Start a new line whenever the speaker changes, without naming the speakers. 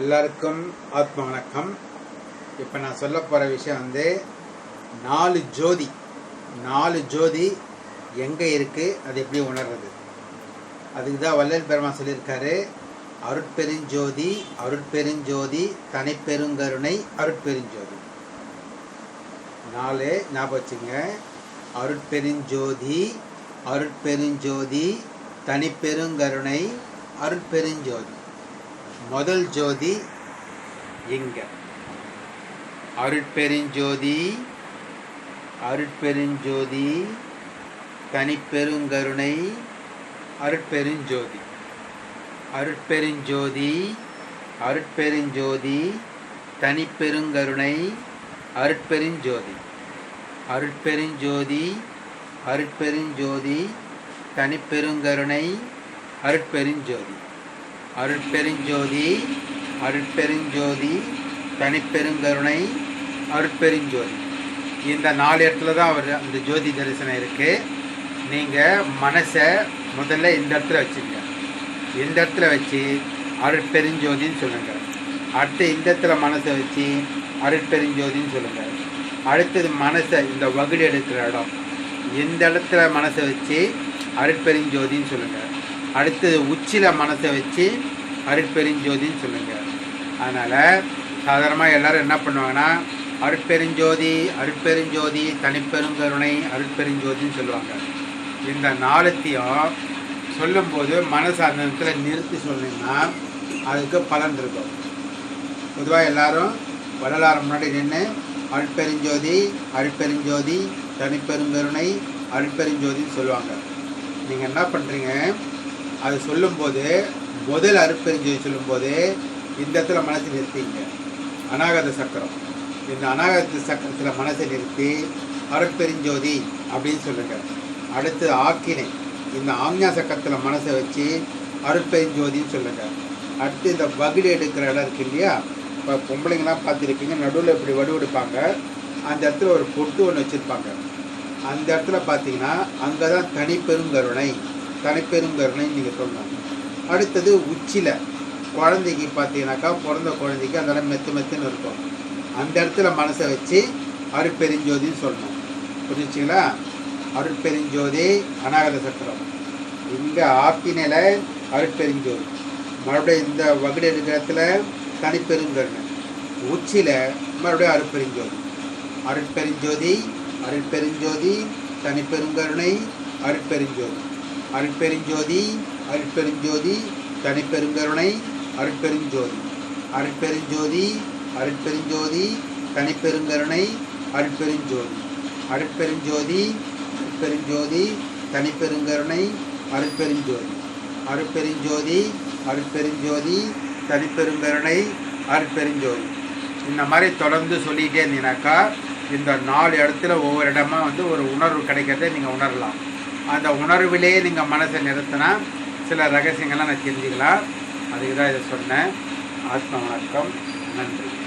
எல்லாருக்கும் ஆத்ம வணக்கம். இப்போ நான் சொல்ல போகிற விஷயம் வந்து நாலு ஜோதி. நாலு ஜோதி எங்கே இருக்குது அது எப்படி உணர்றது? அதுக்கு தான் வல்லல் பெருமா சொல்லியிருக்காரு அருட்பெருஞ்சோதி அருட்பெருஞ்சோதி தனிப்பெருங்கருணை அருட்பெருஞ்சோதி. நாலு ஞாபகம் வச்சுங்க. அருட்பெருஞ்சோதி அருட்பெருஞ்சோதி தனிப்பெருங்கருணை அருட்பெருஞ்சோதி. முதல் ஜோதி இங்க. அருட்பெருஞ்சோதி அருட்பெருஞ்சோதி தனிப்பெருங்கருணை அருட்பெருஞ்சோதி. அருட்பெருஞ்சோதி அருட்பெருஞ்சோதி தனிப்பெருங்கருணை அருட்பெருஞ்சோதி. அருட்பெருஞ்சோதி அருட்பெருஞ்சோதி தனிப்பெருங்கருணை அருட்பெருஞ்சோதி. அருட்பெருஞ்சோதி அருட்பெருஞ்சோதி தனிப்பெருங்கருணை அருட்பெருஞ்சோதி. இந்த நாலு இடத்துல தான் அவர் அந்த ஜோதி தரிசனம் இருக்குது நீங்கள் மனசை முதல்ல இந்த இடத்துல வச்சுங்க. இந்த இடத்துல வச்சு அருட்பெருஞ்சோதின்னு சொல்லுங்கள் அடுத்து இந்த இடத்துல மனசை வச்சு அருட்பெருஞ்சோதின்னு சொல்லுங்கள் அடுத்தது மனசை இந்த வகுடு எடுக்கிற இடம். இந்த இடத்துல மனசை வச்சு அருட்பெருஞ்சோதின்னு சொல்லுங்கள் அடுத்தது உச்சியில் மனசை வச்சு அருட்பெருஞ்சோதின்னு சொல்லுங்கள் அதனால் சாதாரணமாக எல்லாரும் என்ன பண்ணுவாங்கன்னா அருட்பெருஞ்சோதி அருட்பெருஞ்சோதி தனிப்பெருங்கருணை அருட்பெருஞ்சோதின்னு சொல்லுவாங்க. இந்த நாளத்தையும் சொல்லும்போது மனசு அந்த இடத்துல நிறுத்தி சொன்னீங்கன்னா அதுக்கு பலன் இருக்கும். பொதுவாக எல்லாரும் வள்ளலார் முன்னாடி நின்று அருட்பெருஞ்சோதி அருட்பெருஞ்சோதி தனிப்பெருங்கருணை அருட்பெருஞ்சோதின்னு சொல்லுவாங்க. நீங்கள் என்ன பண்ணுறீங்க அது சொல்லும்போது முதல் அருட்பெருஞ்சோதி சொல்லும்போதே இந்த இடத்துல மனசை நிறுத்திங்க. அநாகத சக்கரம். இந்த அநாகத சக்கரத்தில் மனசை நிறுத்தி அருட்பெருஞ்சோதி அப்படின்னு சொல்லுங்கள் அடுத்து ஆக்கினை. இந்த ஆக்ஞா சக்கரத்தில் மனசை வச்சு அருட்பெருஞ்சோதின்னு சொல்லுங்கள் அடுத்து இந்த வகுடு எடுக்கிற இடம் இருக்கு இல்லையா? இப்போ பொம்பளைங்களாம் பார்த்துருப்பீங்க நடுவில் இப்படி வடுவெடுப்பாங்க அந்த இடத்துல ஒரு பொட்டு ஒன்று வச்சுருப்பாங்க. அந்த இடத்துல பார்த்தீங்கன்னா அங்கே தான் தனிப்பெருங்கருணை. தனிப்பெருங்கருணைன்னு நீங்கள் சொல்லணும். அடுத்தது உச்சியில் குழந்தைக்கு பார்த்தீங்கன்னாக்கா பிறந்த குழந்தைக்கு அந்த இடம் மெத்து மெத்துன்னு இருக்கும். அந்த இடத்துல மனசை வச்சு அருட்பெருஞ்சோதின்னு சொல்லணும். புரிஞ்சுங்களா அருட்பெருஞ்சோதி அநாகத சக்கரம். இங்கே ஆப்பினில் அருட்பெருஞ்சோதி. மறுபடியும் இந்த வகுடு இருக்கிற இடத்துல தனிப்பெருங்கருணை உச்சியில் மறுபடியும் அருட்பெருஞ்சோதி. அருட்பெருஞ்சோதி அருட்பெருஞ்சோதி தனிப்பெருங்கருணை அருட்பெருஞ்சோதி. அருட்பெருஞ்சோதி அருட்பெருஞ்சோதி தனிப்பெருங்கருணை அருட்பெருஞ்சோதி அருட்பெருஞ்சோதி அருட்பெருஞ்சோதி தனிப்பெருங்கருணை அருட்பெருஞ்சோதி அருட்பெருஞ்சோதி அருட்பெருஞ்சோதி தனிப்பெருங்கருணை அருட்பெருஞ்சோதி அருட்பெருஞ்சோதி அருட்பெருஞ்சோதி தனிப்பெருங்கருணை அருட்பெருஞ்சோதி இந்த மாதிரி தொடர்ந்து சொல்லிகிட்டே இருந்தீங்கனாக்கா இந்த நாலு இடத்துல ஒவ்வொரு இடமா வந்து ஒரு உணர்வு கிடைக்கிறத நீங்கள் உணரலாம். அந்த உணர்விலேயே நீங்கள் மனசை நிறுத்தினா சில ரகசியங்கள்லாம் நான் தெரிஞ்சுக்கலாம். அதுக்கு தான் இதை சொன்னேன். ஆத்ம வணக்கம். நன்றி.